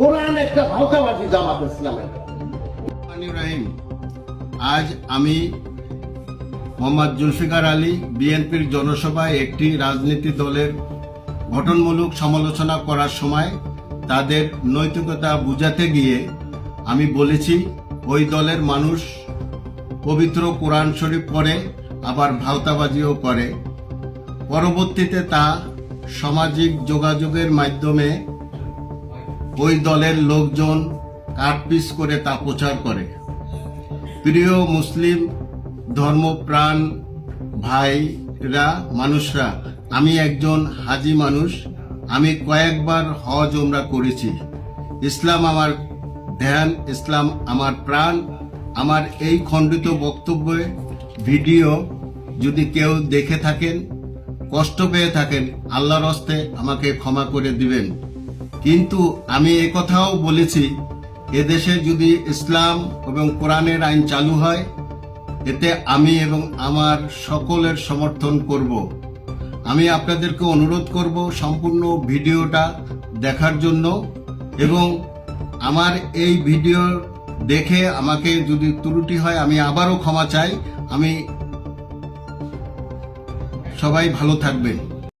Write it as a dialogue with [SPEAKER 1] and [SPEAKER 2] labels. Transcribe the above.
[SPEAKER 1] কোরআন একটা জামাত ইসলামের।
[SPEAKER 2] আজ আমি মোহাম্মদ জুলফিকার আলী, বিএনপির জনসভায় একটি রাজনীতি দলের গঠনমূলক সমালোচনা করার সময় তাদের নৈতিকতা বুঝাতে গিয়ে আমি বলেছি, ওই দলের মানুষ পবিত্র কোরআন শরীফ পড়ে, আবার ভাওতাবাজিও করে। পরবর্তীতে তা সামাজিক যোগাযোগের মাধ্যমে ওই দলের লোকজন কাটপিস করে তা প্রচার করে। প্রিয় মুসলিম ধর্মপ্রাণ ভাইরা, মানুষরা, আমি একজন হাজি মানুষ। আমি কয়েকবার হজ ওমরা করেছি। ইসলাম আমার ধ্যান, ইসলাম আমার প্রাণ। আমার এই খণ্ডিত বক্তব্যে ভিডিও যদি কেউ দেখে থাকেন, কষ্ট পেয়ে থাকেন, আল্লাহর হস্তে আমাকে ক্ষমা করে দিবেন। কিন্তু আমি কথাও বলেছি এদেশে যদি ইসলাম এবং কোরআনের আইন চালু হয়, এতে আমি এবং আমার সকলের সমর্থন করব। আমি আপনাদেরকে অনুরোধ করব সম্পূর্ণ ভিডিওটা দেখার জন্য এবং আমার এই ভিডিও দেখে আমাকে যদি ত্রুটি হয় আমি আবারও ক্ষমা চাই। আমি সবাই ভালো থাকবেন।